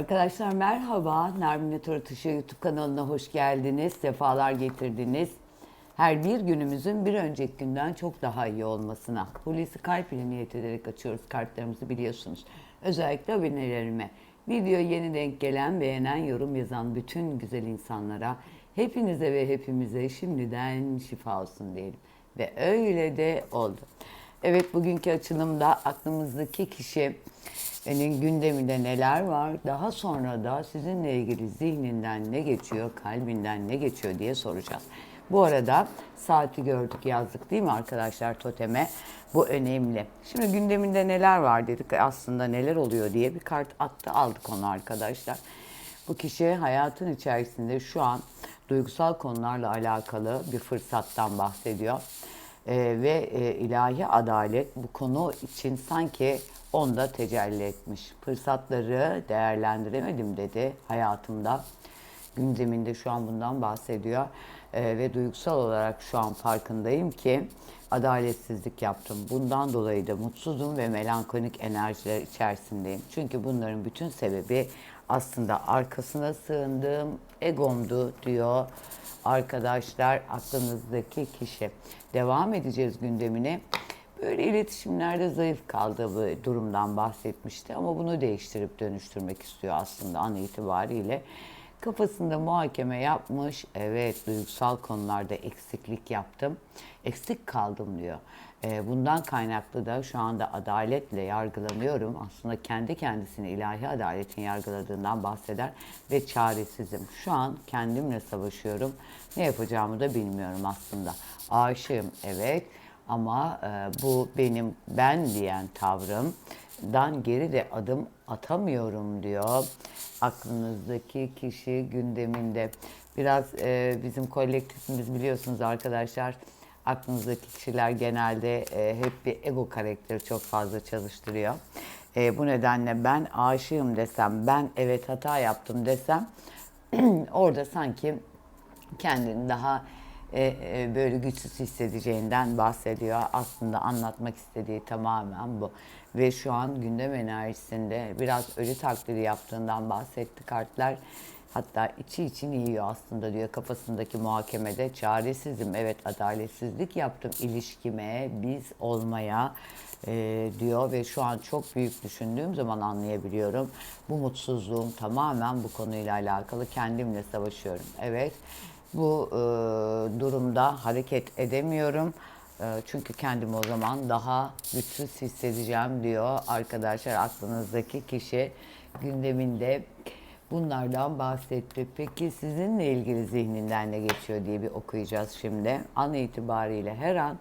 Arkadaşlar merhaba. Nermin Atışı YouTube kanalına hoş geldiniz. Sefalar getirdiniz. Her bir günümüzün bir önceki günden çok daha iyi olmasına. Hulusi Kalp ile niyet ederek açıyoruz kartlarımızı biliyorsunuz. Özellikle abonelerime. Video yeni denk gelen, beğenen, yorum yazan bütün güzel insanlara, hepinize ve hepimize şimdiden şifa olsun diyelim. Ve öyle de oldu. Evet bugünkü açılımda aklımızdaki kişinin gündeminde neler var? Daha sonra da sizinle ilgili zihninden ne geçiyor, kalbinden ne geçiyor diye soracağız. Bu arada saati gördük yazdık değil mi arkadaşlar toteme? Bu önemli. Şimdi gündeminde neler var dedik aslında neler oluyor diye bir kart attı aldık onu arkadaşlar. Bu kişi hayatın içerisinde şu an duygusal konularla alakalı bir fırsattan bahsediyor. Ee, ve e, ilahi adalet bu konu için sanki onda tecelli etmiş. Fırsatları değerlendiremedim dedi hayatımda. Gündeminde şu an bundan bahsediyor. Ee, ve duygusal olarak şu an farkındayım ki adaletsizlik yaptım. Bundan dolayı da mutsuzum ve melankolik enerjiler içerisindeyim. Çünkü bunların bütün sebebi aslında arkasına sığındığım egomdu diyor arkadaşlar aklınızdaki kişi. Devam edeceğiz gündemine. Böyle iletişimlerde zayıf kaldığı bir durumdan bahsetmişti ama bunu değiştirip dönüştürmek istiyor aslında an itibariyle. Kafasında muhakeme yapmış. Evet duygusal konularda eksiklik yaptım. Eksik kaldım diyor. Ee, bundan kaynaklı da şu anda adaletle yargılanıyorum. Aslında kendi kendisini ilahi adaletin yargıladığından bahseder ve çaresizim. Şu an kendimle savaşıyorum. Ne yapacağımı da bilmiyorum aslında. Aşığım evet ama e, bu benim ben diyen tavrımdan geri de adım atamıyorum diyor. Aklınızdaki kişi gündeminde. Biraz e, bizim kolektifimiz biliyorsunuz arkadaşlar aklınızdaki kişiler genelde e, hep bir ego karakteri çok fazla çalıştırıyor. E, bu nedenle ben aşığım desem, ben evet hata yaptım desem orada sanki kendini daha e, e, böyle güçsüz hissedeceğinden bahsediyor. Aslında anlatmak istediği tamamen bu. Ve şu an gündem enerjisinde biraz ölü taklidi yaptığından bahsetti kartlar. Hatta içi için yiyor aslında diyor kafasındaki muhakemede. Çaresizim evet adaletsizlik yaptım ilişkime, biz olmaya e, diyor ve şu an çok büyük düşündüğüm zaman anlayabiliyorum. Bu mutsuzluğum tamamen bu konuyla alakalı kendimle savaşıyorum. Evet bu e, durumda hareket edemiyorum. E, çünkü kendimi o zaman daha güçsüz hissedeceğim diyor arkadaşlar aklınızdaki kişi gündeminde bunlardan bahsetti. Peki sizinle ilgili zihninden ne geçiyor diye bir okuyacağız şimdi. An itibariyle her an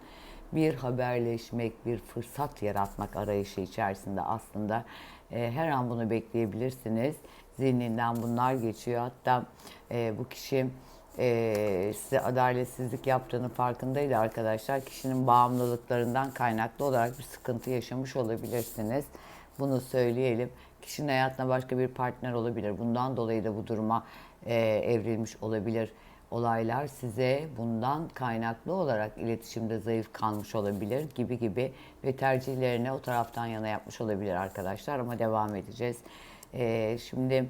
bir haberleşmek, bir fırsat yaratmak arayışı içerisinde aslında e, her an bunu bekleyebilirsiniz. Zihninden bunlar geçiyor. Hatta e, bu kişi e, size adaletsizlik yaptığını farkındaydı arkadaşlar. Kişinin bağımlılıklarından kaynaklı olarak bir sıkıntı yaşamış olabilirsiniz. Bunu söyleyelim. Kişinin hayatına başka bir partner olabilir. Bundan dolayı da bu duruma e, evrilmiş olabilir. Olaylar size bundan kaynaklı olarak iletişimde zayıf kalmış olabilir gibi gibi ve tercihlerini o taraftan yana yapmış olabilir arkadaşlar ama devam edeceğiz. E, şimdi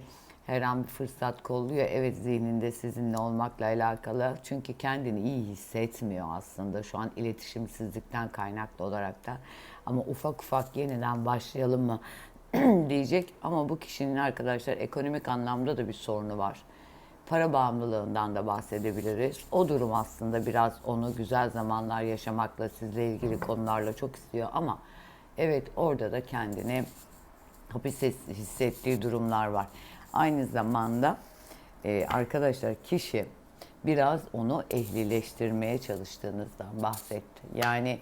her an bir fırsat kolluyor. Evet zihninde sizinle olmakla alakalı. Çünkü kendini iyi hissetmiyor aslında şu an iletişimsizlikten kaynaklı olarak da. Ama ufak ufak yeniden başlayalım mı diyecek. Ama bu kişinin arkadaşlar ekonomik anlamda da bir sorunu var. Para bağımlılığından da bahsedebiliriz. O durum aslında biraz onu güzel zamanlar yaşamakla, sizle ilgili konularla çok istiyor ama evet orada da kendini hapis hissettiği durumlar var. Aynı zamanda e, arkadaşlar kişi biraz onu ehlileştirmeye çalıştığınızdan bahsetti. Yani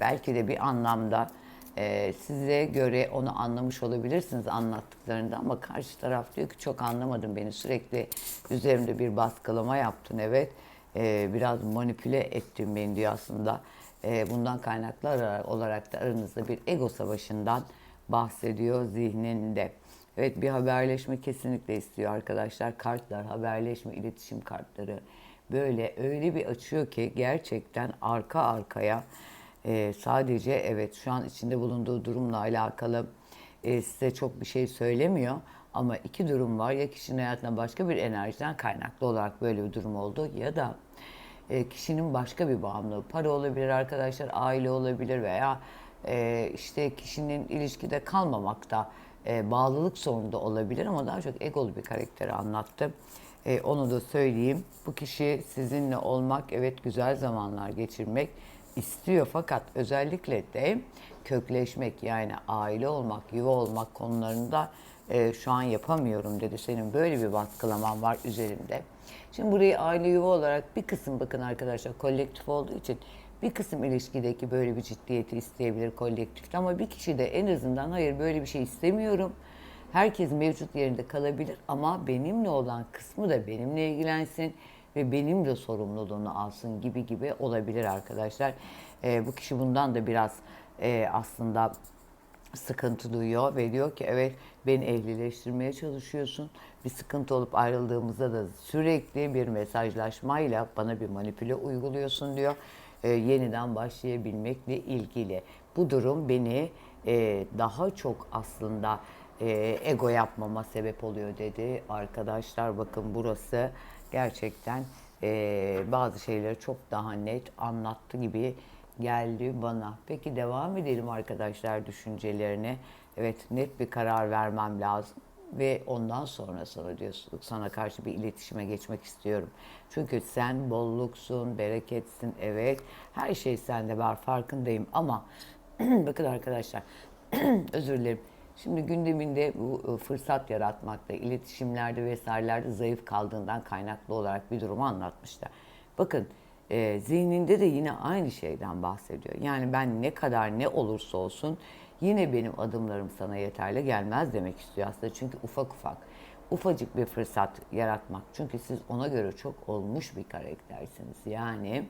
belki de bir anlamda e, size göre onu anlamış olabilirsiniz anlattıklarında ama karşı taraf diyor ki çok anlamadım beni sürekli üzerimde bir baskılama yaptın evet e, biraz manipüle ettin beni diyor aslında. E, bundan kaynaklı olarak da aranızda bir ego savaşından bahsediyor zihninde. Evet bir haberleşme kesinlikle istiyor arkadaşlar. Kartlar, haberleşme, iletişim kartları böyle öyle bir açıyor ki gerçekten arka arkaya e, sadece evet şu an içinde bulunduğu durumla alakalı e, size çok bir şey söylemiyor Ama iki durum var. Ya kişinin hayatına başka bir enerjiden kaynaklı olarak böyle bir durum oldu ya da e, kişinin başka bir bağımlılığı. Para olabilir arkadaşlar, aile olabilir veya e, işte kişinin ilişkide kalmamakta e, bağlılık sorunu da olabilir ama daha çok egolu bir karakteri anlattı. E, onu da söyleyeyim. Bu kişi sizinle olmak, evet güzel zamanlar geçirmek istiyor fakat özellikle de kökleşmek yani aile olmak, yuva olmak konularında e, şu an yapamıyorum dedi. Senin böyle bir baskılaman var üzerimde. Şimdi burayı aile yuva olarak bir kısım bakın arkadaşlar kolektif olduğu için bir kısım ilişkideki böyle bir ciddiyeti isteyebilir kolektifte ama bir kişi de en azından hayır böyle bir şey istemiyorum. Herkes mevcut yerinde kalabilir ama benimle olan kısmı da benimle ilgilensin ve benim de sorumluluğunu alsın gibi gibi olabilir arkadaşlar. Ee, bu kişi bundan da biraz e, aslında sıkıntı duyuyor ve diyor ki evet beni ehlileştirmeye çalışıyorsun. Bir sıkıntı olup ayrıldığımızda da sürekli bir mesajlaşmayla bana bir manipüle uyguluyorsun diyor. Ee, yeniden başlayabilmekle ilgili. Bu durum beni e, daha çok aslında e, ego yapmama sebep oluyor dedi. Arkadaşlar bakın burası gerçekten e, bazı şeyleri çok daha net anlattı gibi geldi bana. Peki devam edelim arkadaşlar düşüncelerine. Evet net bir karar vermem lazım ve ondan sonra sana diyorsun sana karşı bir iletişime geçmek istiyorum. Çünkü sen bolluksun, bereketsin evet. Her şey sende var farkındayım ama bakın arkadaşlar özür dilerim. Şimdi gündeminde bu e, fırsat yaratmakta, iletişimlerde vesairelerde zayıf kaldığından kaynaklı olarak bir durumu anlatmışlar. Bakın e, zihninde de yine aynı şeyden bahsediyor. Yani ben ne kadar ne olursa olsun yine benim adımlarım sana yeterli gelmez demek istiyor aslında. Çünkü ufak ufak, ufacık bir fırsat yaratmak. Çünkü siz ona göre çok olmuş bir karaktersiniz. Yani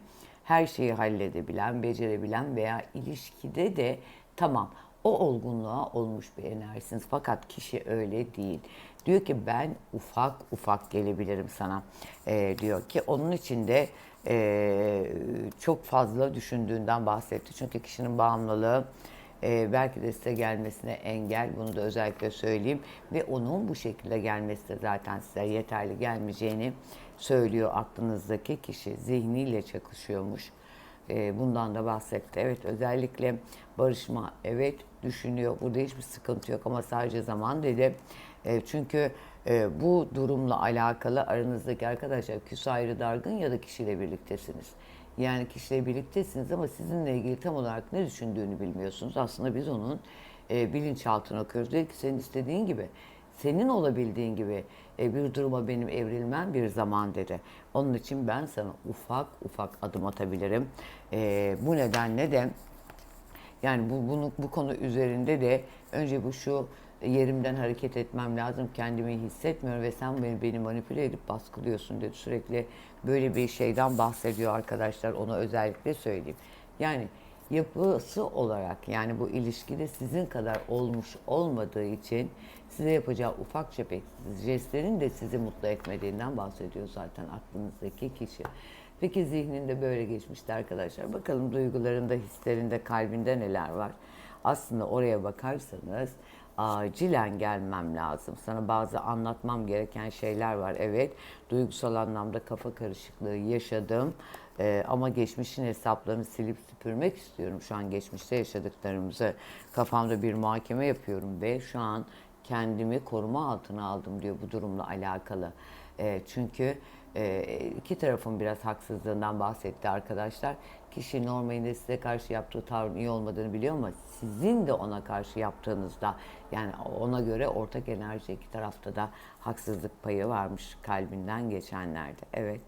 her şeyi halledebilen, becerebilen veya ilişkide de tamam o olgunluğa olmuş bir enerjisiniz. Fakat kişi öyle değil. Diyor ki ben ufak ufak gelebilirim sana ee, diyor ki onun için de e, çok fazla düşündüğünden bahsetti. Çünkü kişinin bağımlılığı e, belki de size gelmesine engel. Bunu da özellikle söyleyeyim. Ve onun bu şekilde gelmesi de zaten size yeterli gelmeyeceğini söylüyor aklınızdaki kişi. Zihniyle çakışıyormuş. E, bundan da bahsetti. Evet özellikle barışma evet düşünüyor. Burada hiçbir sıkıntı yok ama sadece zaman dedi. E, çünkü e, bu durumla alakalı aranızdaki arkadaşlar küs ayrı dargın ya da kişiyle birliktesiniz. Yani kişiyle birliktesiniz ama sizinle ilgili tam olarak ne düşündüğünü bilmiyorsunuz. Aslında biz onun e, bilinçaltını okuyoruz. Ki senin istediğin gibi, senin olabildiğin gibi e, bir duruma benim evrilmem bir zaman dedi. Onun için ben sana ufak ufak adım atabilirim. E, bu nedenle de yani bu, bunu, bu konu üzerinde de önce bu şu yerimden hareket etmem lazım, kendimi hissetmiyorum ve sen beni, beni manipüle edip baskılıyorsun dedi. Sürekli böyle bir şeyden bahsediyor arkadaşlar, ona özellikle söyleyeyim. Yani yapısı olarak yani bu ilişkide sizin kadar olmuş olmadığı için size yapacağı ufak tefek jestlerin de sizi mutlu etmediğinden bahsediyor zaten aklınızdaki kişi. Peki zihninde böyle geçmişti arkadaşlar. Bakalım duygularında, hislerinde, kalbinde neler var? Aslında oraya bakarsanız acilen gelmem lazım. Sana bazı anlatmam gereken şeyler var. Evet, duygusal anlamda kafa karışıklığı yaşadım. Ee, ama geçmişin hesaplarını silip süpürmek istiyorum. Şu an geçmişte yaşadıklarımızı kafamda bir muhakeme yapıyorum ve şu an kendimi koruma altına aldım diyor bu durumla alakalı. Ee, çünkü e, iki tarafın biraz haksızlığından bahsetti arkadaşlar. Kişi normalde size karşı yaptığı tavrın iyi olmadığını biliyor ama sizin de ona karşı yaptığınızda yani ona göre ortak enerji iki tarafta da haksızlık payı varmış kalbinden geçenlerde. Evet.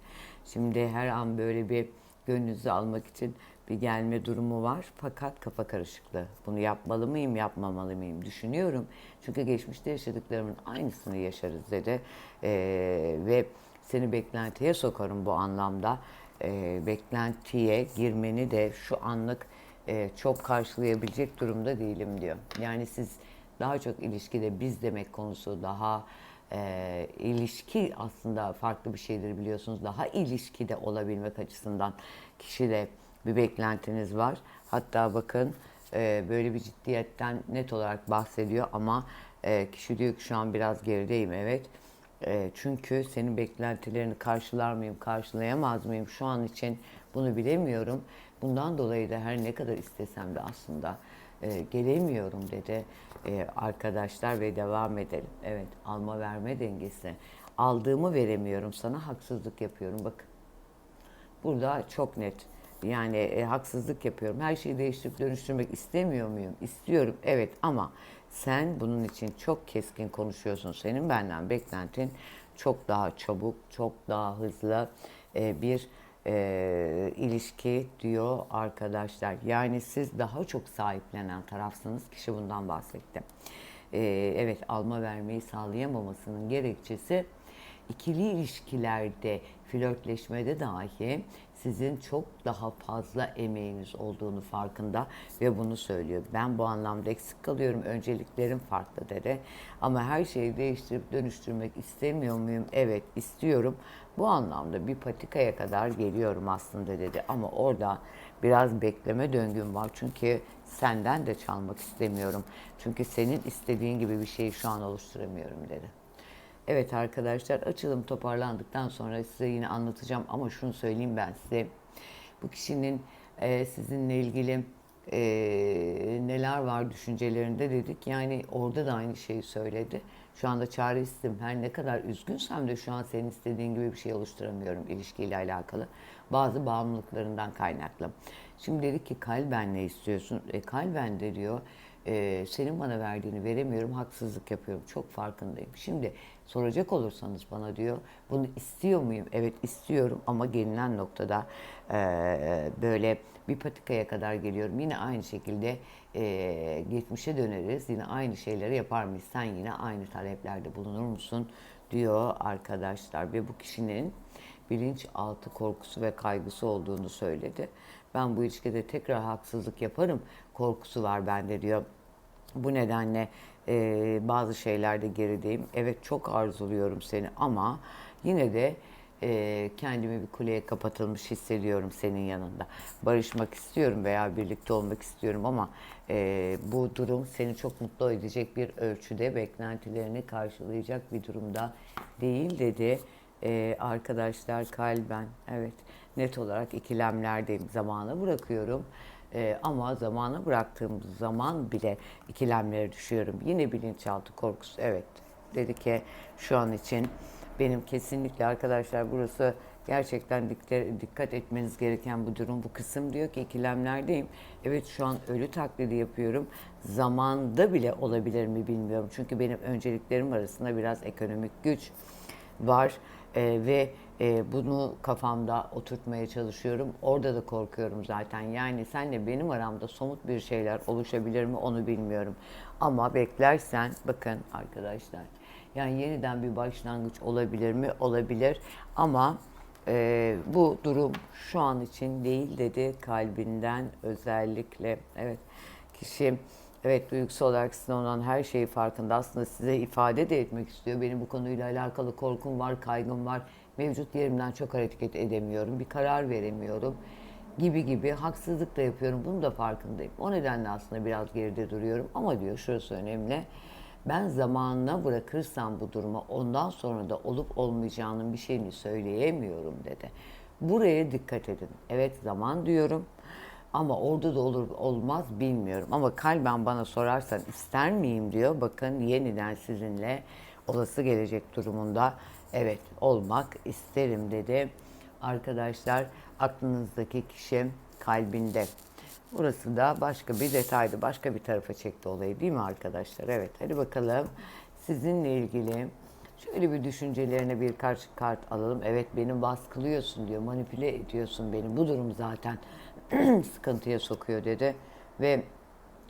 Şimdi her an böyle bir gönlünüzü almak için bir gelme durumu var fakat kafa karışıklığı. Bunu yapmalı mıyım, yapmamalı mıyım düşünüyorum. Çünkü geçmişte yaşadıklarımın aynısını yaşarız dedi. Ee, ve seni beklentiye sokarım bu anlamda. Ee, beklentiye girmeni de şu anlık e, çok karşılayabilecek durumda değilim diyor. Yani siz daha çok ilişkide biz demek konusu daha e, ilişki aslında farklı bir şeydir biliyorsunuz. Daha ilişkide olabilmek açısından kişide bir beklentiniz var. Hatta bakın e, böyle bir ciddiyetten net olarak bahsediyor ama E, kişi diyor ki şu an biraz gerideyim evet. E, çünkü senin beklentilerini karşılar mıyım, karşılayamaz mıyım şu an için bunu bilemiyorum. Bundan dolayı da her ne kadar istesem de aslında e, gelemiyorum dedi e, arkadaşlar ve devam edelim. Evet alma verme dengesi. Aldığımı veremiyorum sana haksızlık yapıyorum bakın. Burada çok net. Yani e, haksızlık yapıyorum. Her şeyi değiştirip dönüştürmek istemiyor muyum? İstiyorum. Evet ama sen bunun için çok keskin konuşuyorsun. Senin benden beklentin çok daha çabuk, çok daha hızlı e, bir e, ilişki diyor arkadaşlar. Yani siz daha çok sahiplenen tarafsınız. Kişi bundan bahsetti. E, evet alma vermeyi sağlayamamasının gerekçesi ikili ilişkilerde, flörtleşmede dahi sizin çok daha fazla emeğiniz olduğunu farkında ve bunu söylüyor. Ben bu anlamda eksik kalıyorum, önceliklerim farklı dedi. Ama her şeyi değiştirip dönüştürmek istemiyor muyum? Evet istiyorum. Bu anlamda bir patikaya kadar geliyorum aslında dedi. Ama orada biraz bekleme döngüm var. Çünkü senden de çalmak istemiyorum. Çünkü senin istediğin gibi bir şeyi şu an oluşturamıyorum dedi. Evet arkadaşlar açılım toparlandıktan sonra size yine anlatacağım ama şunu söyleyeyim ben size. Bu kişinin e, sizinle ilgili e, neler var düşüncelerinde dedik. Yani orada da aynı şeyi söyledi. Şu anda çaresizim. Her ne kadar üzgünsem de şu an senin istediğin gibi bir şey oluşturamıyorum ilişkiyle alakalı. Bazı bağımlılıklarından kaynaklı. Şimdi dedi ki kalben ne istiyorsun? E, kalben de diyor e, senin bana verdiğini veremiyorum, haksızlık yapıyorum. Çok farkındayım. Şimdi soracak olursanız bana diyor, bunu istiyor muyum? Evet istiyorum ama gelinen noktada e, böyle bir patikaya kadar geliyorum. Yine aynı şekilde e, geçmişe döneriz. Yine aynı şeyleri yapar mıyız? Sen yine aynı taleplerde bulunur musun? diyor arkadaşlar. Ve bu kişinin bilinçaltı korkusu ve kaygısı olduğunu söyledi. Ben bu ilişkide tekrar haksızlık yaparım korkusu var bende diyor. Bu nedenle e, bazı şeylerde gerideyim. Evet çok arzuluyorum seni ama yine de e, kendimi bir kuleye kapatılmış hissediyorum senin yanında. Barışmak istiyorum veya birlikte olmak istiyorum ama e, bu durum seni çok mutlu edecek bir ölçüde beklentilerini karşılayacak bir durumda değil dedi. E, arkadaşlar kalben evet net olarak ikilemlerdeyim zamana bırakıyorum. Ee, ama zamana bıraktığım zaman bile ikilemlere düşüyorum. Yine bilinçaltı korkusu. Evet dedi ki şu an için benim kesinlikle arkadaşlar burası gerçekten dikkat etmeniz gereken bu durum. Bu kısım diyor ki ikilemlerdeyim. Evet şu an ölü taklidi yapıyorum. Zamanda bile olabilir mi bilmiyorum. Çünkü benim önceliklerim arasında biraz ekonomik güç var e, ve e, bunu kafamda oturtmaya çalışıyorum. Orada da korkuyorum zaten. Yani senle benim aramda somut bir şeyler oluşabilir mi onu bilmiyorum. Ama beklersen bakın arkadaşlar. Yani yeniden bir başlangıç olabilir mi? Olabilir. Ama e, bu durum şu an için değil dedi kalbinden özellikle. Evet kişi Evet duygusal olarak sizin olan her şeyi farkında. Aslında size ifade de etmek istiyor. Benim bu konuyla alakalı korkum var, kaygım var. Mevcut yerimden çok hareket edemiyorum. Bir karar veremiyorum gibi gibi haksızlık da yapıyorum. Bunu da farkındayım. O nedenle aslında biraz geride duruyorum. Ama diyor şurası önemli. Ben zamanına bırakırsam bu duruma ondan sonra da olup olmayacağının bir şeyini söyleyemiyorum dedi. Buraya dikkat edin. Evet zaman diyorum. Ama orada da olur olmaz bilmiyorum. Ama kalben bana sorarsan ister miyim diyor. Bakın yeniden sizinle olası gelecek durumunda evet olmak isterim dedi. Arkadaşlar aklınızdaki kişi kalbinde. Burası da başka bir detaydı. Başka bir tarafa çekti olayı değil mi arkadaşlar? Evet hadi bakalım sizinle ilgili şöyle bir düşüncelerine birkaç kart alalım. Evet beni baskılıyorsun diyor, manipüle ediyorsun beni. Bu durum zaten sıkıntıya sokuyor dedi. Ve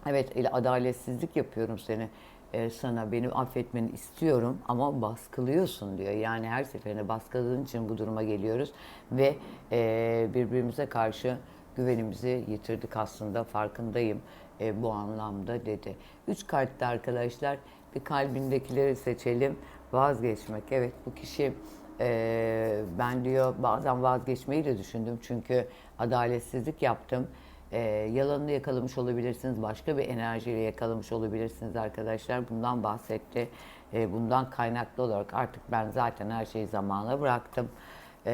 evet adaletsizlik yapıyorum seni e, sana beni affetmeni istiyorum ama baskılıyorsun diyor. Yani her seferinde baskıladığın için bu duruma geliyoruz ve e, birbirimize karşı güvenimizi yitirdik aslında farkındayım e, bu anlamda dedi. Üç kartta arkadaşlar bir kalbindekileri seçelim. Vazgeçmek. Evet bu kişi e, ben diyor bazen vazgeçmeyi de düşündüm çünkü adaletsizlik yaptım. E, yalanını yakalamış olabilirsiniz, başka bir enerjiyle yakalamış olabilirsiniz arkadaşlar. Bundan bahsetti. E, bundan kaynaklı olarak artık ben zaten her şeyi zamana bıraktım. E,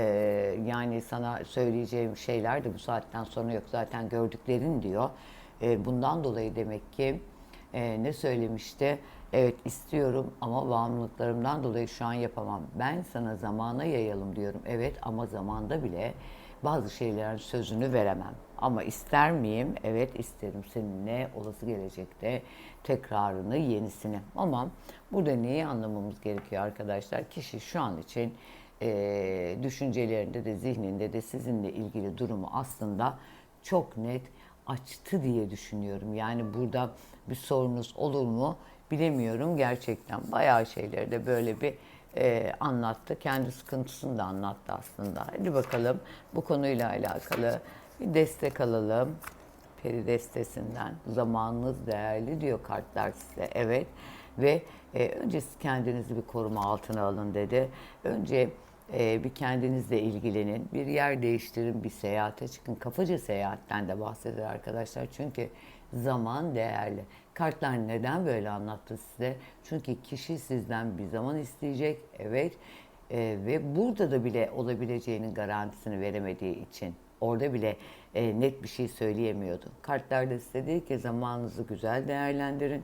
yani sana söyleyeceğim şeyler de bu saatten sonra yok zaten gördüklerin diyor. E, bundan dolayı demek ki e, ne söylemişti? Evet istiyorum ama bağımlılıklarımdan dolayı şu an yapamam. Ben sana zamana yayalım diyorum. Evet ama zamanda bile bazı şeylerin sözünü veremem. Ama ister miyim? Evet isterim seninle olası gelecekte tekrarını, yenisini. Ama burada neyi anlamamız gerekiyor arkadaşlar? Kişi şu an için e, düşüncelerinde de zihninde de sizinle ilgili durumu aslında çok net açtı diye düşünüyorum. Yani burada bir sorunuz olur mu bilemiyorum gerçekten. Bayağı şeyleri de böyle bir e, anlattı. Kendi sıkıntısını da anlattı aslında. Hadi bakalım bu konuyla alakalı bir destek alalım. Peri destesinden. Zamanınız değerli diyor kartlar size. Evet. Ve e, önce siz kendinizi bir koruma altına alın dedi. Önce e, bir kendinizle ilgilenin. Bir yer değiştirin, bir seyahate çıkın. Kafaca seyahatten de bahseder arkadaşlar. Çünkü zaman değerli. Kartlar neden böyle anlattı size? Çünkü kişi sizden bir zaman isteyecek. Evet. E, ve burada da bile olabileceğinin garantisini veremediği için orada bile e, net bir şey söyleyemiyordu. Kartlar da size dedi ki zamanınızı güzel değerlendirin.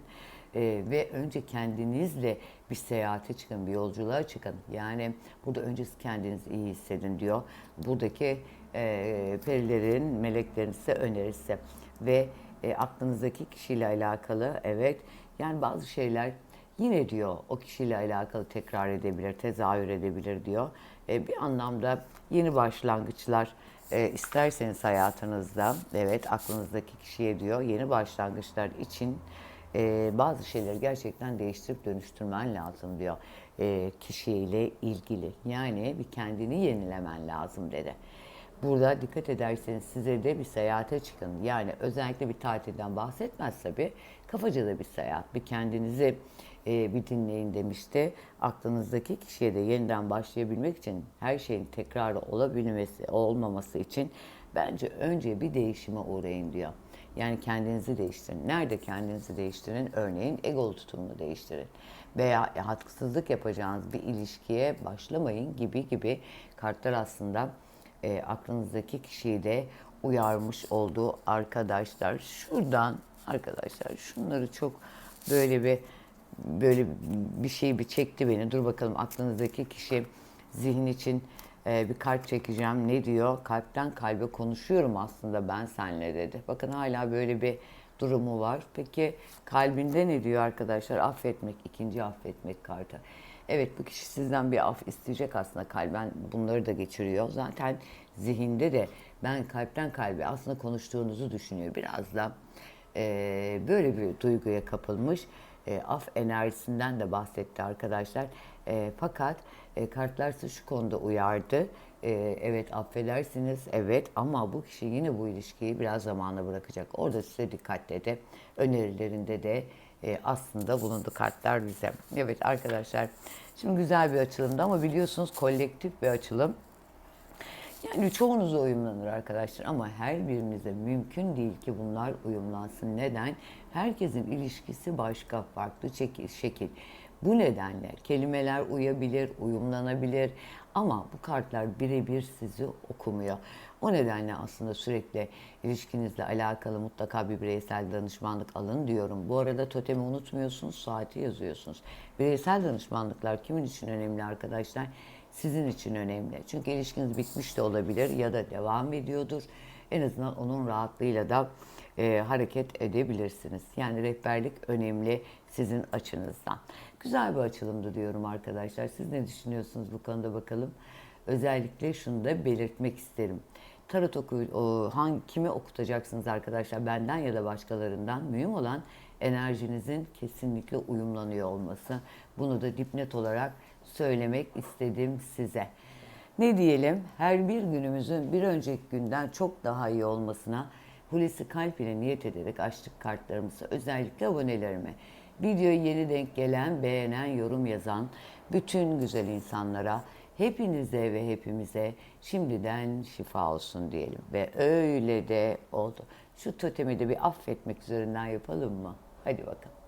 Ee, ve önce kendinizle bir seyahate çıkın, bir yolculuğa çıkın. Yani burada önce siz kendinizi iyi hissedin diyor. Buradaki e, perilerin, meleklerin size önerisi. Ve e, aklınızdaki kişiyle alakalı evet yani bazı şeyler yine diyor o kişiyle alakalı tekrar edebilir, tezahür edebilir diyor. E, bir anlamda yeni başlangıçlar e, isterseniz hayatınızda evet aklınızdaki kişiye diyor yeni başlangıçlar için e, bazı şeyleri gerçekten değiştirip dönüştürmen lazım diyor e, kişiyle ilgili. Yani bir kendini yenilemen lazım dedi. Burada dikkat ederseniz size de bir seyahate çıkın. Yani özellikle bir tatilden bahsetmez tabii. Kafaca da bir seyahat. Bir kendinizi e, bir dinleyin demişti. Aklınızdaki kişiye de yeniden başlayabilmek için her şeyin tekrarı olabilmesi, olmaması için bence önce bir değişime uğrayın diyor. Yani kendinizi değiştirin. Nerede kendinizi değiştirin? Örneğin ego tutumunu değiştirin. Veya haksızlık yapacağınız bir ilişkiye başlamayın gibi gibi kartlar aslında e, aklınızdaki kişiyi de uyarmış olduğu arkadaşlar. Şuradan arkadaşlar şunları çok böyle bir böyle bir şey bir çekti beni. Dur bakalım aklınızdaki kişi zihin için e, bir kalp çekeceğim. Ne diyor? Kalpten kalbe konuşuyorum aslında ben senle dedi. Bakın hala böyle bir durumu var. Peki kalbinde ne diyor arkadaşlar? Affetmek, ikinci affetmek kartı. Evet bu kişi sizden bir af isteyecek aslında kalben bunları da geçiriyor. Zaten zihinde de ben kalpten kalbe aslında konuştuğunuzu düşünüyor. Biraz da e, böyle bir duyguya kapılmış. E, af enerjisinden de bahsetti arkadaşlar. E, fakat e, kartlar sizi şu konuda uyardı. E, evet affedersiniz, evet ama bu kişi yine bu ilişkiyi biraz zamana bırakacak. Orada size dikkat dedi. Önerilerinde de e, aslında bulundu kartlar bize. Evet arkadaşlar, şimdi güzel bir açılımdı ama biliyorsunuz kolektif bir açılım. Yani çoğunuzla uyumlanır arkadaşlar ama her birinize mümkün değil ki bunlar uyumlansın. Neden? Herkesin ilişkisi başka, farklı şekil. Bu nedenle kelimeler uyabilir, uyumlanabilir ama bu kartlar birebir sizi okumuyor. O nedenle aslında sürekli ilişkinizle alakalı mutlaka bir bireysel danışmanlık alın diyorum. Bu arada totemi unutmuyorsunuz, saati yazıyorsunuz. Bireysel danışmanlıklar kimin için önemli arkadaşlar? Sizin için önemli. Çünkü ilişkiniz bitmiş de olabilir ya da devam ediyordur. En azından onun rahatlığıyla da e, hareket edebilirsiniz. Yani rehberlik önemli sizin açınızdan. Güzel bir açılımdı diyorum arkadaşlar. Siz ne düşünüyorsunuz bu konuda bakalım. Özellikle şunu da belirtmek isterim. Tarot oku, o, hangi, kimi okutacaksınız arkadaşlar benden ya da başkalarından mühim olan enerjinizin kesinlikle uyumlanıyor olması. Bunu da dipnet olarak söylemek istedim size. Ne diyelim? Her bir günümüzün bir önceki günden çok daha iyi olmasına Hulusi Kalp ile niyet ederek açtık kartlarımızı. Özellikle abonelerime. Videoyu yeni denk gelen, beğenen, yorum yazan bütün güzel insanlara, hepinize ve hepimize şimdiden şifa olsun diyelim. Ve öyle de oldu. Şu totemi de bir affetmek üzerinden yapalım mı? Hadi bakalım.